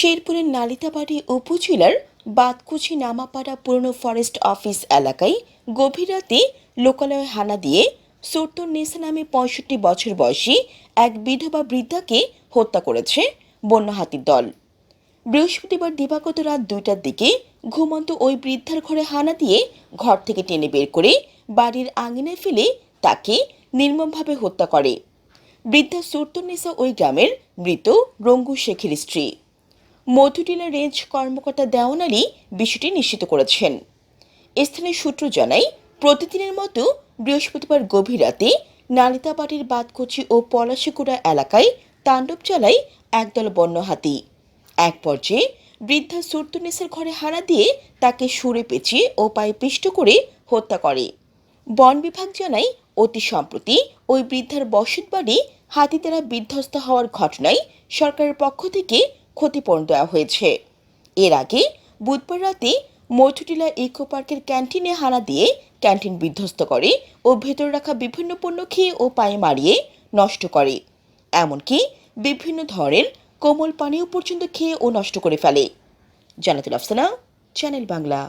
শেরপুরের নালিতাবাড়ি উপজেলার বাতকুচি নামাপাড়া পুরনো ফরেস্ট অফিস এলাকায় গভীর রাতে লোকালয়ে হানা দিয়ে সুরতুন নেসা নামে পঁয়ষট্টি বছর বয়সী এক বিধবা বৃদ্ধাকে হত্যা করেছে বন্য হাতির দল। বৃহস্পতিবার দিবাগত রাত দুইটার দিকে ঘুমন্ত ওই বৃদ্ধার ঘরে হানা দিয়ে ঘর থেকে টেনে বের করে বাড়ির আঙিনায় ফেলে তাকে নির্মমভাবে হত্যা করে। বৃদ্ধা সুরতুন্নিসা ওই গ্রামের মৃত রঙ্গু শেখের স্ত্রী। মধুটিলা রেঞ্জ কর্মকর্তা দেওয়ান আলী বিষয়টি নিশ্চিত করেছেন। স্থানীয় সূত্র জানায়, প্রতিদিনের মতো বৃহস্পতিবার গভীর রাতে নালিতাবাড়ির বাদকচি ও পলাশিকুড়া এলাকায় তাণ্ডব চালায় একদল বন্য হাতি। এক পর্যায়ে বৃদ্ধা সুরতুনিসের ঘরে হানা দিয়ে তাকে সুরে পেঁচিয়ে ও পায়ে পিষ্ট করে হত্যা করে। বন বিভাগ জানায়, অতি সম্প্রতি ওই বৃদ্ধার বসত বাড়ি হাতি দ্বারা বিধ্বস্ত হওয়ার ঘটনায় সরকারের পক্ষ থেকে ক্ষতিপূরণ দেওয়া হয়েছে। এর আগে বুধবার রাতে মৈথুটিলা ইকো পার্কের ক্যান্টিনে হানা দিয়ে ক্যান্টিন বিধ্বস্ত করে ও ভেতর রাখা বিভিন্ন পণ্য খেয়ে ও পায়ে মারিয়ে নষ্ট করে। এমনকি বিভিন্ন ধরনের কোমল পানীয় পর্যন্ত খেয়ে ও নষ্ট করে ফেলে। জানাতুল আফসানা, চ্যানেল বাংলা।